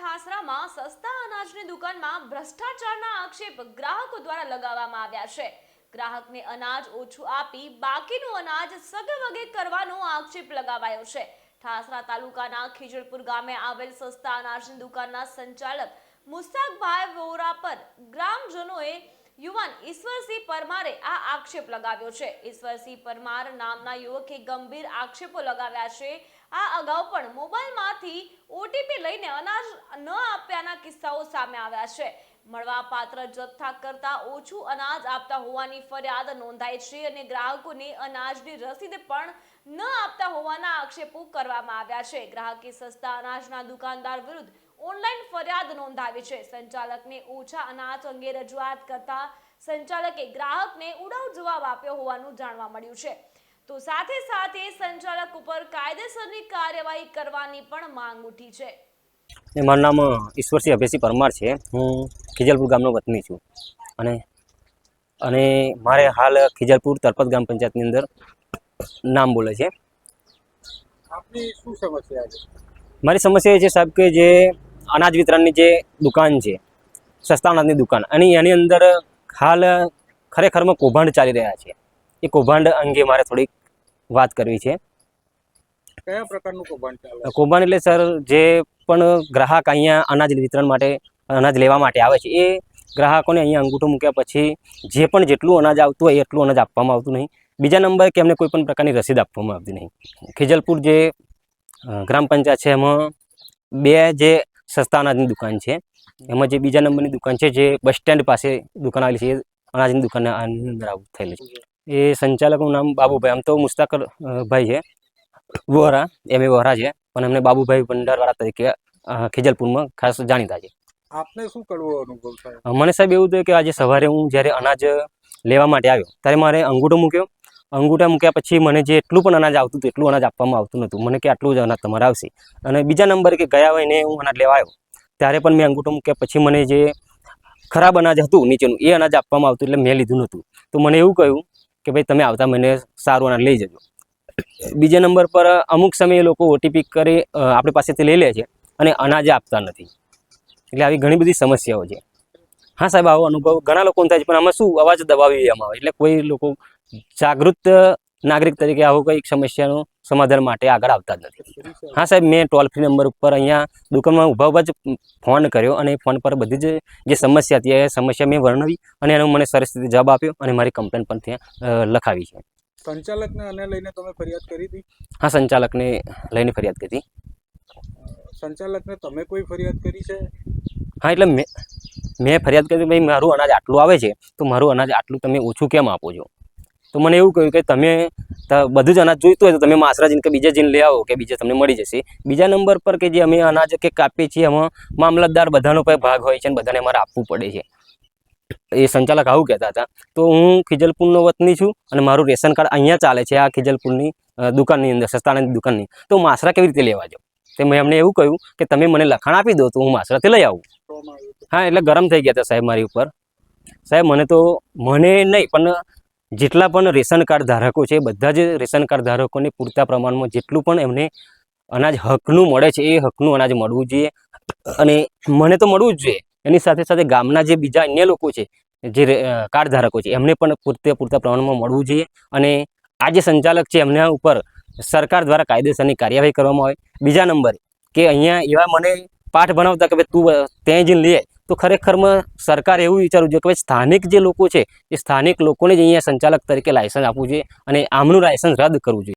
ઠાસરામાં સસ્તા અનાજની દુકાનમાં ભ્રષ્ટાચારના આક્ષેપ ગ્રાહકો દ્વારા લગાવવામાં આવ્યા છે. ગ્રાહકને અનાજ ઓછું આપી બાકીનું અનાજ સગવગે કરવાનો આક્ષેપ લગાવાયો છે. ઠાસરા તાલુકાના ખીજડપુર ગામે આવેલ સસ્તા અનાજની દુકાનના સંચાલક મુસ્તાકભાઈ વોરા પર ગ્રામજનોએ યુવાન ઈશ્વરસિંહ પરમારે આ આક્ષેપ લગાવ્યો છે. ઈશ્વરસિંહ પરમાર નામના યુવકે ગંભીર આક્ષેપો લગાવ્યા છે. આ અગાઉ પણ મોબાઈલમાંથી ઓટીપી લઈને અનાજ ન આપ્યાના કિસ્સાઓ સામે આવ્યા છે. મળવાપાત્ર જથ્થા કરતા ઓછું અનાજ આપતા હોવાની ફરિયાદ નોંધાઈ છે અને ગ્રાહકોને અનાજની રસીદ પણ ન આપતા હોવાના આક્ષેપો કરવામાં આવ્યા છે. ગ્રાહકે સસ્તા અનાજના દુકાનદાર વિરુદ્ધ ઓનલાઈન ફરિયાદ નોંધાવી છે. સંચાલકને ઓછા અનાજ અંગે રજૂઆત કરતા સંચાલકે ગ્રાહકને ઉડાવ જવાબ આપ્યો હોવાનું જાણવા મળ્યું છે. તો સાથે સાથે સંચાલક ઉપર કાયદેસરની કાર્યવાહી કરવાની પણ માંગ ઉઠી છે. એ મારું નામ ઈશ્વરસિંહ અભયસિંહ પરમાર છે. હું ખીજલપુર ગામનો વતની છું. અને અને મારે હાલ ખીજલપુર તરપત ગ્રામ પંચાયતની અંદર નામ બોલે છે. શું સમસ્યા છે? મારી સમસ્યા એ છે સાહેબ કે જે અનાજ વિતરણની જે દુકાન છે સસ્તા અનાજની દુકાન અને એની અંદર હાલ ખરેખરમાં કૌભાંડ ચાલી રહ્યા છે. એ કૌભાંડ અંગે મારે થોડીક વાત કરવી છે. કયા પ્રકારનું કૌભાંડ ચાલે કૌભાંડ એટલે સર જે પણ ગ્રાહક અહીંયા અનાજ વિતરણ માટે અનાજ લેવા માટે આવે છે એ ગ્રાહકોને અહીંયા અંગૂઠો મૂક્યા પછી જે પણ જેટલું અનાજ આવતું હોય એટલું અનાજ આપવામાં આવતું નહીં. બીજા નંબરે કે એમને કોઈ પણ પ્રકારની રસીદ આપવામાં આવતી નહીં. ખીજલપુર જે ગ્રામ પંચાયત છે એમાં બે જે સસ્તા અનાજની દુકાન છે એમાં જે બીજા નંબરની દુકાન છે જે બસ સ્ટેન્ડ પાસે દુકાન આવેલી છે એ અનાજની દુકાન આની અંદર આવું થયેલું છે. એ સંચાલકનું નામ બાબુભાઈ. આમ તો મુસ્તાક ભાઈ છે. વોરા એમ એ વોરા છે. પણ એમને બાબુભાઈ ભંડારવાળા તરીકે ખેજલપુરમાં ખાસ જાણીતા છે. આપને શું કરવો અનુભવ થાય? મને સાહેબ એવું થયું કે આજે સવારે હું જ્યારે અનાજ લેવા માટે આવ્યો ત્યારે મારે અંગૂઠો મૂક્યો. અંગૂઠા મૂક્યા પછી મને જે એટલું પણ અનાજ આવતું હતું એટલું અનાજ આપવામાં આવતું નહોતું. મને કે આટલું જ અનાજ તમારે આવશે. અને બીજા નંબર કે ગયા મહિને હું અનાજ લેવા આવ્યો ત્યારે પણ મેં અંગૂઠો મૂક્યા પછી મને જે ખરાબ અનાજ હતું નીચેનું એ અનાજ આપવામાં આવતું એટલે મેં લીધું નહોતું. તો મને એવું કહ્યું કે ભાઈ તમે આવતા મહિને સારું અનાજ લઈ જજો. બીજા નંબર પર અમુક સમયે લોકો ઓટીપી કરી આપણી પાસેથી લઈ લે છે અને અનાજ આપતા નથી. એટલે આવી ઘણી બધી સમસ્યાઓ છે. હા સાહેબ, આવો અનુભવ ઘણા લોકોને થાય છે, પણ આમાં શું અવાજ દબાવી દેવામાં આવે? એટલે કોઈ લોકો જાગૃત નાગરિક તરીકે આવું કંઈક સમસ્યાનું સમાધાન માટે આગળ આવતા જ નથી. હા સાહેબ મેં ટોલ ફ્રી નંબર ઉપર અહીંયા દુકાનમાં ઊભા ઊભા જ ફોન કર્યો અને ફોન પર બધી જ જે સમસ્યા હતી એ સમસ્યા મેં વર્ણવી અને એનો મને સરસ રીતે જવાબ આપ્યો અને મારી કમ્પ્લેન પણ ત્યાં લખાવી છે. સંચાલકને આને લઈને તમે ફરિયાદ કરી હતી? હા સંચાલકને લઈને ફરિયાદ કરી સંચાલકને તમે કોઈ ફરિયાદ કરી છે? હા એટલે મેં મેં ફરિયાદ કરી ભાઈ મારું અનાજ આટલું આવે છે તો મારું અનાજ આટલું તમે ઓછું કેમ આપો છો? તો મને એવું કહ્યું કે તમે બધું જ અનાજ જોઈતું હોય તો તમે માસરા જીન કે બીજા જીન લઈ આવો કે બીજા તમને મળી જશે. બીજા નંબર પર કે જે અમે અનાજ કે કાપીએ છીએ, એમાં મામલતદાર બધાનો પણ ભાગ હોય છે અને બધાને અમારે આપવું પડે છે. એ સંચાલક આવું કહેતા હતા. તો હું ખીજલપુરનો વતની છું અને મારું રેશન કાર્ડ અહીંયા ચાલે છે, આ ખિજલપુરની દુકાનની અંદર સસ્તાની દુકાનની. તો માસરા કેવી રીતે લેવા જાઉં તે મેં એમને એવું કહ્યું કે તમે મને લખાણ આપી દો તો હું માસરાથી લઈ આવું? હા, એટલે ગરમ થઈ ગયા હતા સાહેબ મારી ઉપર. સાહેબ, મને તો, મને નહીં, પણ જેટલા પણ રેશન કાર્ડ ધારકો છે, બધા જ રેશન કાર્ડ ધારકોને પૂરતા પ્રમાણમાં જેટલું પણ એમને અનાજ હકનું મળે છે, એ હકનું અનાજ મળવું જોઈએ. અને મને તો મળવું જ જોઈએ. એની સાથે સાથે ગામના જે બીજા અન્ય લોકો છે, જે કાર્ડ ધારકો છે, એમને પણ પૂરતે પૂરતા પ્રમાણમાં મળવું જોઈએ. અને આ જે સંચાલક છે, એમના ઉપર સરકાર દ્વારા કાયદેસરની કાર્યવાહી કરવામાં આવે. બીજા નંબરે કે અહીંયા એવા મને પાઠ ભણાવતા કે ભાઈ તું ત્યાં જઈને લે. તો ખરેખરમાં સરકાર એવું વિચારવું જોઈએ કે ભાઈ સ્થાનિક જે લોકો છે એ સ્થાનિક લોકોને જ અહીંયા સંચાલક તરીકે લાયસન્સ આપવું જોઈએ અને આમનું લાયસન્સ રદ કરવું જોઈએ.